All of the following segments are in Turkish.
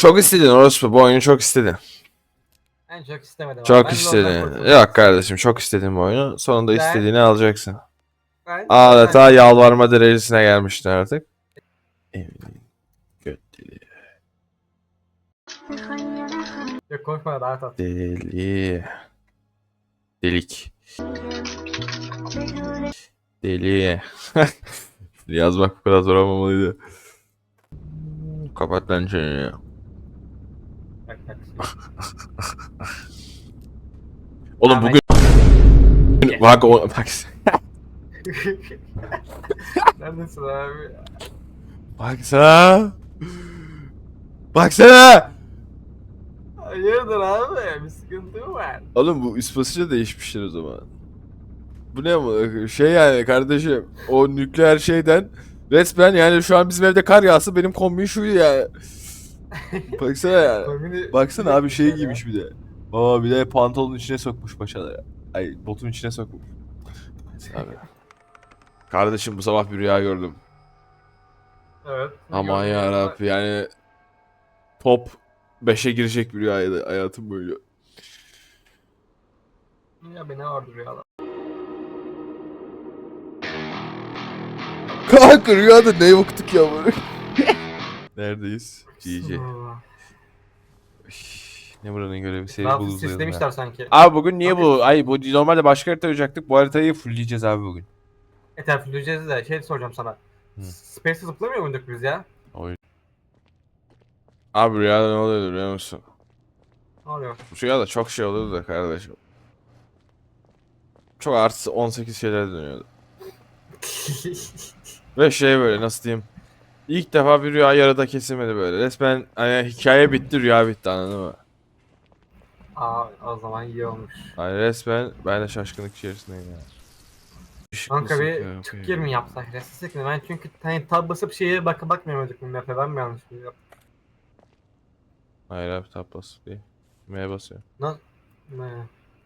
Çok istedin orospu bu oyunu çok istedin. En çok istemedim. Çok Ben istedin. Yok kardeşim çok istedin bu oyunu. Sonunda Ben- istediğini alacaksın. Ben- Adeta yalvarma derecesine gelmiştin artık. Emin göt deli. Yok korkma rahat ol. Deli. Delik. Deli. Yazmak bu kadar zor olmamalıydı. Kapat lan çeneni. Oğlum Ama- bugün bak o bak Neredesin abi? baksana. Baksana. Hayırdır abi? Bir sıkıntı mı var? Oğlum bu üst basınca değişmiştir o zaman. Bu ne bu? Şey yani kardeşim o nükleer şeyden resmen yani şu an bizim evde kar yağsa benim kombin şuydu yani. Baksana. Kombini- Baksana abi şey Ya. giymiş bir de. Aa bir de pantolonun içine sokmuş paçaları. Ay botun içine sokmuş. Neyse abi. Kardeşim bu sabah bir rüya gördüm. Evet. Aman Gördüm. ya yani top 5'e girecek bir rüyaydı hayatım böyle. Ya beni vardı rüyalar. Kanka rüyada ne yoktuk ya böyle. Neredeyiz? GG. Ne buranın görevi seni Rahat buluruz. istemişler sanki. Abi bugün niye bu? Ay bu normalde başka harita oynayacaktık. Bu haritayı fullleyeceğiz abi bugün. Eter flüleceğiz de şey soracağım sana. Hı. Space'e zıplamıyor muyduk biz ya? Abi rüyada ne oluyordu biliyor musun? Ne oluyor? Bu rüyada çok şey oluyordu da kardeşim. Çok artı 18 şeyler dönüyordu. Ve şey böyle nasıl diyeyim. İlk defa bir rüya yarıda kesilmedi böyle. Resmen hani hikaye bitti rüya bitti anladın mı? Aa o zaman iyi olmuş. Hani resmen ben de şaşkınlık içerisindeyim ya. Kanka bir çık gir mi yapsak? Restsek mi? Ben çünkü hani tab basıp şeye bak bakmıyorduk bu map'e. Ben mi yanlış biliyorum? Hayır abi tap bas değil. M'ye basıyor. Ne?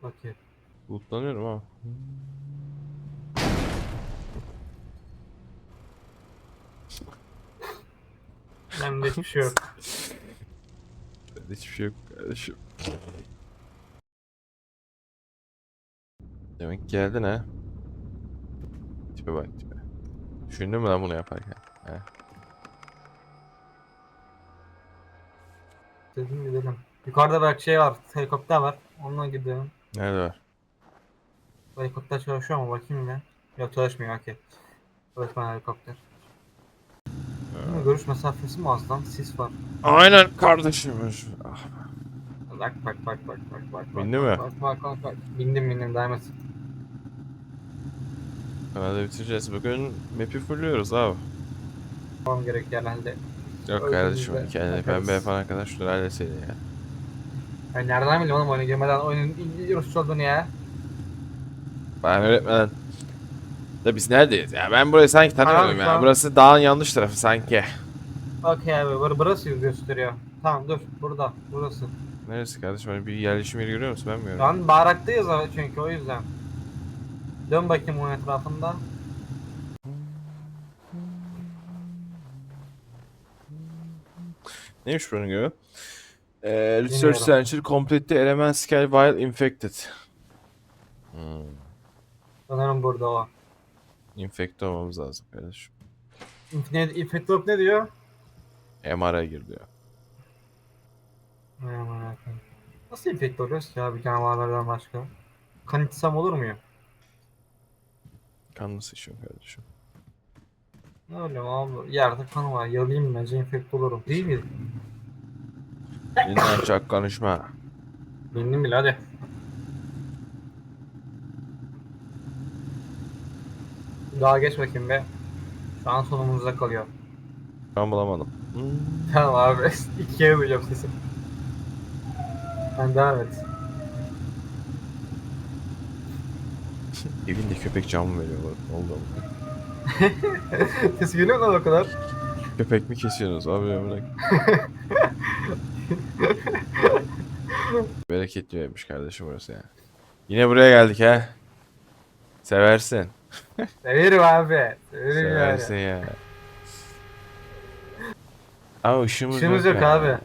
Okey. Lootlanıyorum ama. Bende hiçbir şey yok. Bende hiçbir şey yok kardeşim. Demek geldin ha. Tipe bak tipe. Düşündün mü lan bunu yaparken? He. Dedim gidelim. Yukarıda belki şey var. Helikopter var. Onunla gidelim. Nerede var? Bu helikopter çalışıyor mu? Bakayım bir. Yok çalışmıyor. Okey. Çalışmayan helikopter. Görüş mesafesi mi az lan? Sis var. Aynen kardeşim. Ah, Bak bak bak bak bak bak. Bindi bak, mi? Bak bak bak bak. Bindim bindim et. Kanalda bitireceğiz. Bugün map'i fulluyoruz abi. Tamam gerek herhalde. Yok Öyle kardeşim. Bakarız. pembe yapan arkadaş şunları halletseydin ya. Ben nereden bileyim oğlum oyuna girmeden oyunun İngilizce Rusça olduğunu ya. Ben öğretmeden. Da biz neredeyiz ya? Ben burayı sanki tanıyorum Abi, ya. tamam. Burası dağın yanlış tarafı sanki. Okey abi bur burası gösteriyor. Tamam dur burada burası. Neresi kardeşim? Hani bir yerleşim yeri görüyor musun? Ben mi Şu görüyorum? an bayraktayız abi çünkü o yüzden. Dön bakayım onun etrafında. Neymiş buranın görevi? Ee, research Bilmiyorum. Center complete the element scale while infected. Hmm. Sanırım burada o. Infekte olmamız lazım kardeşim. Infinite Infector ne diyor? MR'a gir diyor. Ne aman Allah'ım. Nasıl infekt oluyoruz ki abi canavarlardan başka? Kan içsem olur muyum? Kan nasıl içiyor kardeşim? Ne öyle abi? Yerde kan var. Yalayayım bence infekt olurum. Değil mi? Yeniden çok konuşma. Bindim bile hadi. Daha geç bakayım be. Şu an sonumuzda kalıyor. Ben bulamadım. Hmm. Tamam abi. İkiye duyacağım sesi. Sen devam et. Evinde köpek camı veriyor. Oldu mu? Ses geliyor mu lan o kadar? Köpek mi kesiyorsunuz abi bırak. Bereketli evmiş kardeşim burası ya. Yine buraya geldik ha. Seversin. Severim abi. Severim Seversin yani. ya. Ama ışığımız, İşimiz yok ya. abi.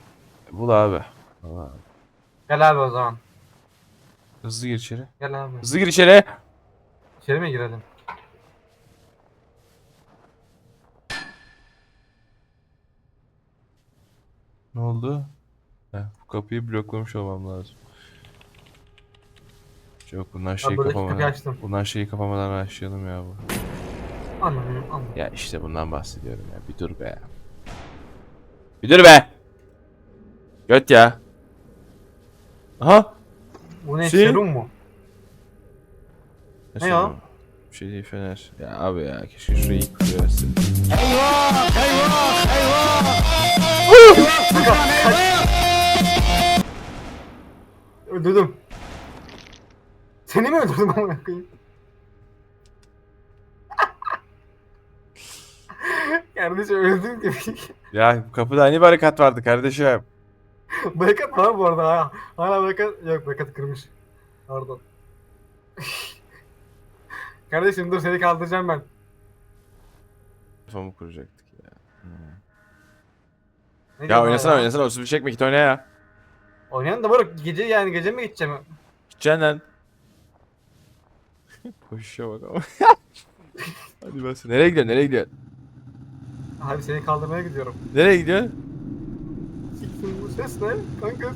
Bul abi. Bul abi. Gel abi o zaman. Hızlı gir içeri. Gel abi. Hızlı gir içeri. İçeri mi girelim? Ne oldu? Heh, bu kapıyı bloklamış olmam lazım. Yok bunlar şeyi buradaki kapıyı kapamadan. açtım. Bunlar şeyi kapamadan başlayalım ya bu. Anladım anladım. Ya işte bundan bahsediyorum ya. Bir dur be. Bir dur be. Göt ya. Aha. Bu ne Şey- serum mu? Ne ya? Bir şey değil fener. Ya abi ya keşke şurayı koyarsın. Öldürdüm. Seni mi öldürdüm amına koyayım? Kardeşim öldüm gibi. Ya kapıda hani barikat vardı kardeşim. barikat var bu arada ha. Hala barikat yok barikat kırmış. Pardon. Kardeşim dur seni kaldıracağım ben. Telefonumu kuracaktık ya. Ne Ya diyorsun oynasana oynasana 31 çekme git oyna ya. Oynayalım da Baruk gece yani gece mi gideceğim? Gideceksin lan. Koşuşa bak ama. Hadi bas. Nereye gidiyorsun? Nereye gidiyorsun? Abi seni kaldırmaya gidiyorum. Nereye gidiyorsun? Siktir bu ses ne? Kanka.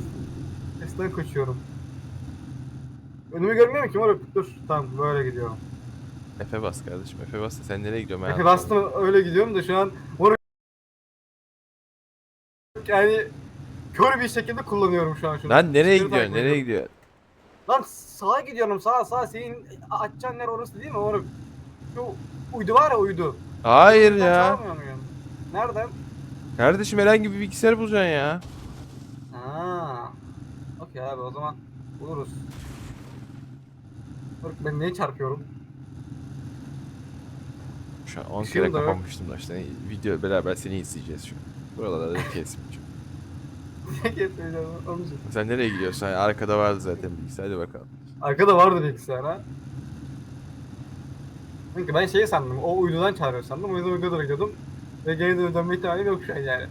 Sesten koşuyorum. Önümü görmüyor ki moruk? Dur tamam böyle gidiyorum. Efe bas kardeşim. Efe bas da sen nereye gidiyorsun? ben Efe anlamadım. bastım öyle gidiyorum da şu an moruk yani kör bir şekilde kullanıyorum şu an şunu. Lan nereye gidiyorsun? Nereye gidiyorsun? Lan sağa gidiyorum sağa sağa senin açacağın yer orası değil mi moruk? Şu uydu var ya uydu. Hayır ya. muyum? Nereden? Kardeşim herhangi bir bilgisayar bulacaksın ya. Ha. Okey abi o zaman buluruz. Moruk ben neye çarpıyorum? Şu an 10 Işığım kere da yok. kapanmıştım da işte video beraber seni izleyeceğiz şu. Buralarda da kesmeyeceğim. İçin. Sen nereye gidiyorsun? Ha, Arkada vardı zaten bilgisayar. Hadi bakalım. Arkada vardı bilgisayar ha. Çünkü ben şeyi sandım, o uydudan çağırıyor sandım. O yüzden uyduya doğru gidiyordum. Ve geri dönme ihtimali yok şu an yani.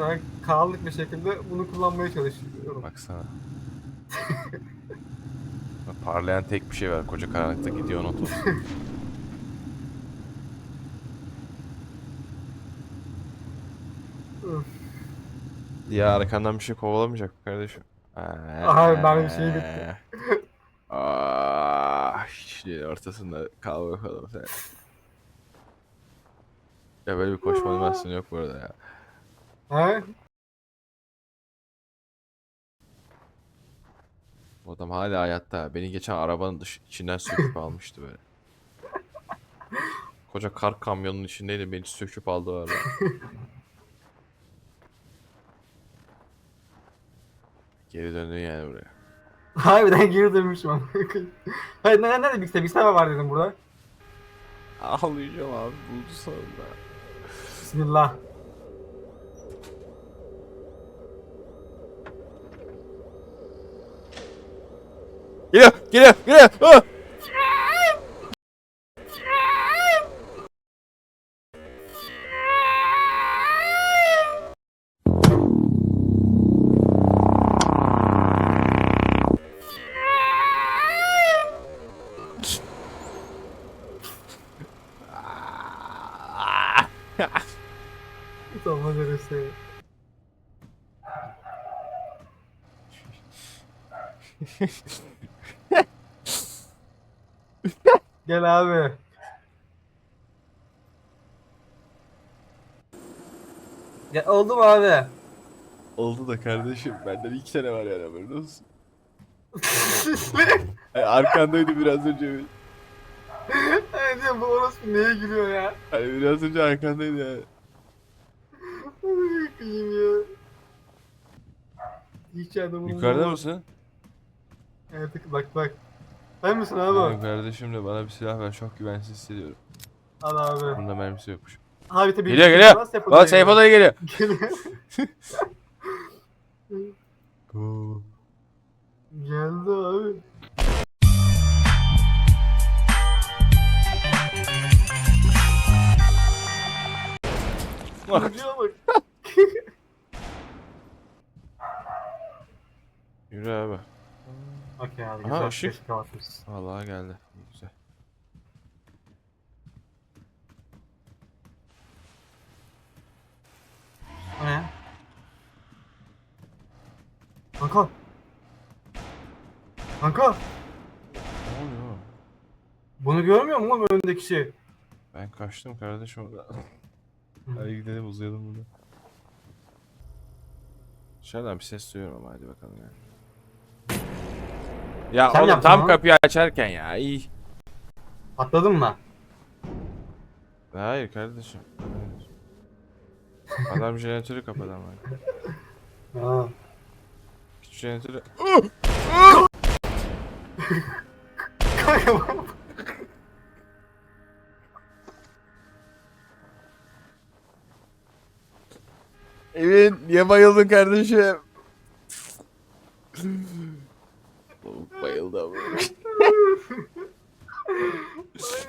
An karanlık bir şekilde bunu kullanmaya çalışıyorum. Baksana. Bak, Parlayan tek bir şey var. Koca karanlıkta gidiyor not olsun. Ya arkandan bir şey kovalamayacak mı kardeşim? Aha, ben bir şey bitti. Ah, işte ortasında kal bakalım sen. Ya böyle bir koşma animasyonu yok bu arada ya. Ha? Bu adam hala hayatta. Beni geçen arabanın dış içinden söküp almıştı böyle. Koca kar kamyonunun içindeydi beni söküp aldı o Geri döndün yani buraya. Harbiden geri dönmüşüm ama. Hayır nerede nerede bilgisayar? Bilgisayar mı var dedim burada. Ağlayacağım abi buldu sonunda. Bismillah. Geliyor geliyor geliyor. Ah! Gel abi. Ya oldu mu abi? Oldu da kardeşim benden iki tane var yani haberin olsun. Ay, arkandaydı biraz önce. Ay diyorum bu orospu neye gülüyor ya? Hani biraz önce arkandaydı yani. Kıyım ya. İçeride bunu Yukarıda mısın? Evet bak bak. Sen misin abi? Benim kardeşim de bana bir silah ver çok güvensiz hissediyorum. Al abi. Bunda mermisi yokmuş. Abi tabii. Geliyor geliyor. Lan Seyfo dayı geliyor. Geliyor. Geldi abi. Bak. Yürü abi. Okey abi Aha, ışık. Keşke. Vallahi geldi. İyi, Güzel. O ne? Kanka. Kanka. Ne oluyor? Bunu görmüyor musun oğlum önündeki şey? Ben kaçtım kardeşim oradan. Hadi gidelim uzayalım bunu. Dışarıdan bir ses duyuyorum ama hadi bakalım ya. Ya Sen oğlum yaptın tam lan. kapıyı açarken ya iyi. Atladın mı? Hayır kardeşim. Hayır. Adam jeneratörü kapadı ama. Ha. Küçük jeneratörü... Kanka bak. Evin niye bayıldın kardeşim? Bayıldı ama.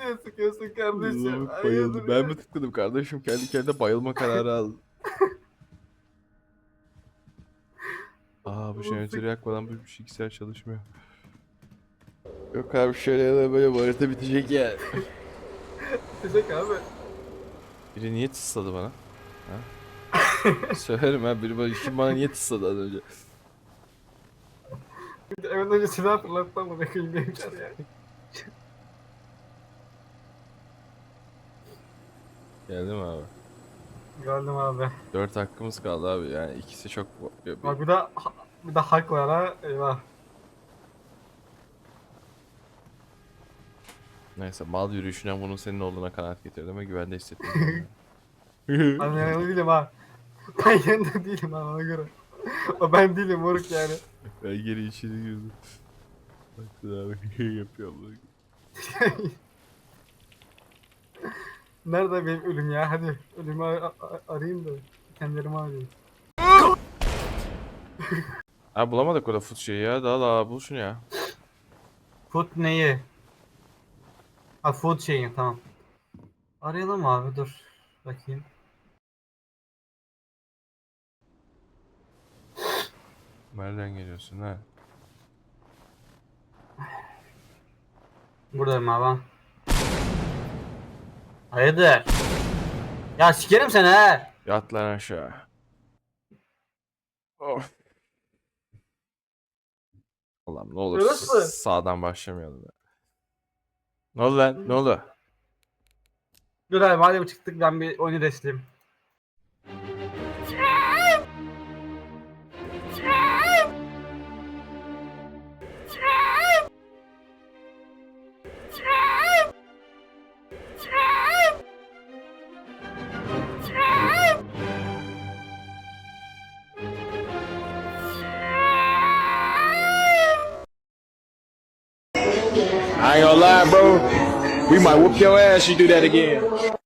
Niye sıkıyorsun kardeşim? Hayırdır bayıldı. Ben mi tıkladım kardeşim? Kendi kendine bayılma kararı aldı. Aa bu jeneratörü yakmadan bu bilgisayar çalışmıyor. Yok abi şöyle ya da böyle bu harita bitecek ya. Bitecek abi. Biri niye tısladı bana? Ha? Söylerim ha biri bana, kim bana niye tısladı az önce? Evet önce silah fırlattı ama benim çar ya. Geldi mi abi? Gördüm abi. Dört hakkımız kaldı abi yani ikisi çok... Bak bir de bir de hak var ha. Eyvah. Neyse mal yürüyüşünden bunun senin olduğuna kanaat getirdim ve güvende hissettim. Ben yanında değilim ha. Ben yanında değilim ha ona göre. O ben değilim moruk yani. Ben geri içeri girdim. Baksana abi yapıyor bak. Nerede benim ölüm ya? Hadi ölümü ar- ar- arayayım da kendilerimi arayayım. Abi bulamadık orada fut şeyi ya. Daha daha bul şunu ya. Food neyi? Ha food şeyi tamam. Arayalım abi dur. Bakayım. Nereden geliyorsun ha? Buradayım abi. Hayırdır? Ya sikerim seni he. Yat lan aşağı. Of. Ulan ne olur Burası. sağdan başlamayalım ya. Ne oldu lan? Ne oldu? Dur abi madem çıktık ben bir oyunu restleyeyim. I ain't gonna lie, bro. We might whoop your ass you do that again.